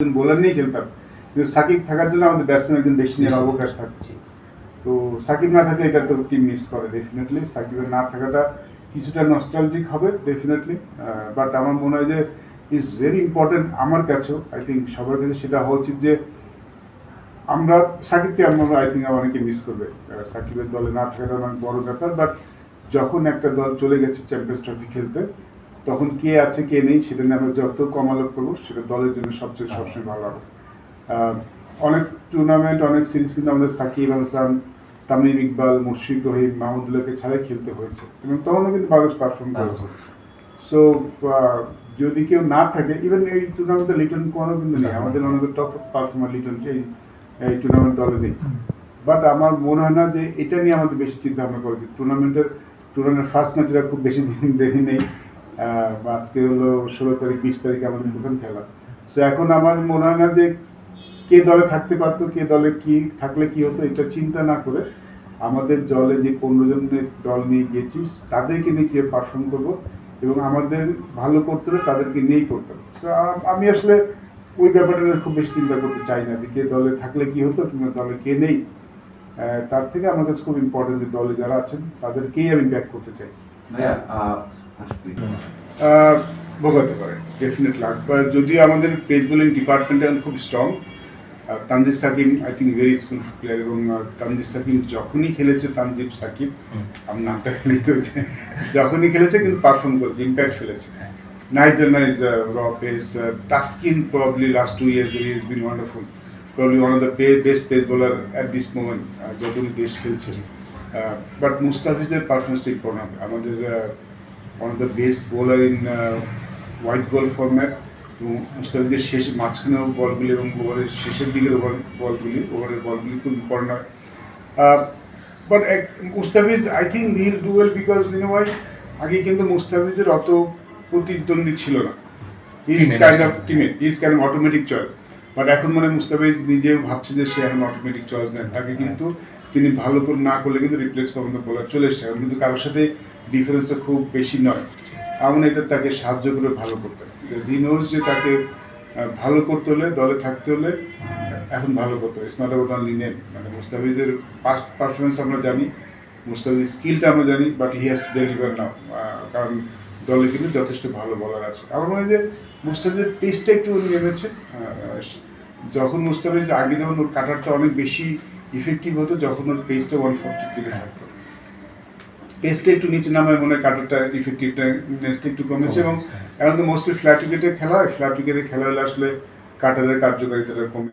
একজন বোলার নিয়ে খেলতাম। কিন্তু সাকিব থাকার জন্য আমাদের ব্যাটসম্যান একজন বেশি নেওয়ার অবকাশ থাকছে। তো সাকিব না থাকলে এটা তো টিম মিস করে ডেফিনেটলি সাকিবের না থাকাটা কিছুটা নস্টালজিক হবে ডেফিনেটলি বাট আমার মনে হয় যে ইজ ভেরি ইম্পর্টেন্ট আমার কাছেও আই থিঙ্ক সবার কাছে সেটা হওয়া উচিত যে আমরা সাকিবকে আমরা আই থিঙ্ক অনেকে মিস করবে। সাকিবের দলে না থাকাটা অনেক বড় ব্যাপার বাট যখন একটা দল চলে গেছে চ্যাম্পিয়ন্স ট্রফি খেলতে তখন কে আছে কে নেই সেটা নিয়ে আমরা যত কম আলোক করব সেটা দলের জন্য সবচেয়ে সবসময় ভালো হবে। অনেক টুর্নামেন্ট অনেক সিরিজ কিন্তু আমাদের সাকিব হাসান তামিম ইকবাল মুশফিক রহিম মাহমুদুল্লাহকে ছাড়াই খেলতে হয়েছে এবং তখনও কিন্তু ভালো পারফর্ম করেছে। সো যদি কেউ না থাকে ইভেন এই টুর্নামেন্টে লিটন কোনো কিন্তু নেই। আমাদের অনেক টপ পারফর্মার লিটন এই এই টুর্নামেন্ট দলে নেই। বাট আমার মনে হয় না যে এটা নিয়ে আমাদের বেশি চিন্তা ভাবনা করা উচিত। টুর্নামেন্টের টুর্নামেন্টের ফার্স্ট ম্যাচটা খুব বেশি দিন দেখি নেই। আজকে হলো ষোলো তারিখ, বিশ তারিখে আমাদের প্রথম খেলা। সো এখন আমার মনে হয় না যে কে দলে থাকতে পারতো, কে দলে কি থাকলে কি হতো, এটা চিন্তা না করে আমাদের দলে যে পনেরো জনের দল নিয়ে গেছি, তাদেরকে নিয়ে কে পারফর্ম করব এবং আমাদের ভালো করতে হলে তাদেরকে নিয়েই করতে হবে। আমি আসলে ওই ব্যাপারটা খুব বেশি চিন্তা করতে চাই না যে কে দলে থাকলে কি হতো কিংবা দলে কে নেই। তার থেকে কাছে খুব ইম্পর্টেন্ট যে দলে যারা আছেন, তাদেরকেই আমি ব্যাক করতে চাই। ভোগাতে পারে ডেফিনেটলি আকবর যদিও আমাদের পেজ বোলিং ডিপার্টমেন্টে খুব strong Tanzid Sakib I think very skill player এবং আহ, তানজিদ সাকিম যখনই খেলেছে তানজিব সাকিব আমি নামটা যখনই খেলেছে কিন্তু পারফর্ম করেছে ইম্প্যাক্ট ফেলেছে। Neither is uh, Rob is uh, Taskin probably last two years he has been wonderful. Probably one of the be- best pace bowler at this moment যতগুলি টেস্ট খেলছে। বাট মুস্তাফিজের পারফরমেন্সটা ইম্পর্টেন্ট আমাদের one of the best bowler in white ball format এবং মুস্তাফিজের শেষ মাঝখানেও বলগুলি এবং ওভারের শেষের দিকের বল বলগুলি ওভারের বলগুলি খুব ইম্পর্টেন্ট হয়। But Mustafiz I think he'll do well because in why আগে কিন্তু মুস্তাফিজের অত প্রতিদ্বন্দ্বী ছিল না। Is kind of. টিমে is kind automatic choice but এখন মানে মুস্তাফিজ নিজেও ভাবছে যে সে এখন অটোমেটিক চয়েস নেন তাকে কিন্তু তিনি ভালো করে না করলে কিন্তু রিপ্লেস মতো বোলার চলে এসেছে। এখন কিন্তু কারোর সাথে ডিফারেন্সটা খুব বেশি নয়। এমন এটা তাকে সাহায্য করে ভালো করতে হি নোজ যে তাকে ভালো করতে হলে দলে থাকতে হলে এখন ভালো করতে হবে it's not about only name মানে মুস্তাফিজের পাস্ট পারফরমেন্স আমরা জানি। মুস্তাফিজের স্কিলটা আমরা জানি but he has to deliver now কারণ দলে কিন্তু যথেষ্ট ভালো বলার আছে। আমার মনে হয় যে মুস্তাফিজের পেসটা একটু নেমেছে। আহ, যখন মুস্তাফিজ আগে যখন ওর কাটারটা অনেক বেশি ইফেক্টিভ হতো যখন ওর পেসটা ওয়ান ফোরটির দিকে থাকতো। পেসটা একটু নিচে নামায় মনে হয় কাটারটা ইফেক্টিভটা একটু কমেছে এবং এখন তো মোস্টলি ফ্ল্যাট উইকেটে খেলা হয়। ফ্ল্যাট উইকেটে খেলা হলে আসলে কাটারের কার্যকারিতাটা কমে।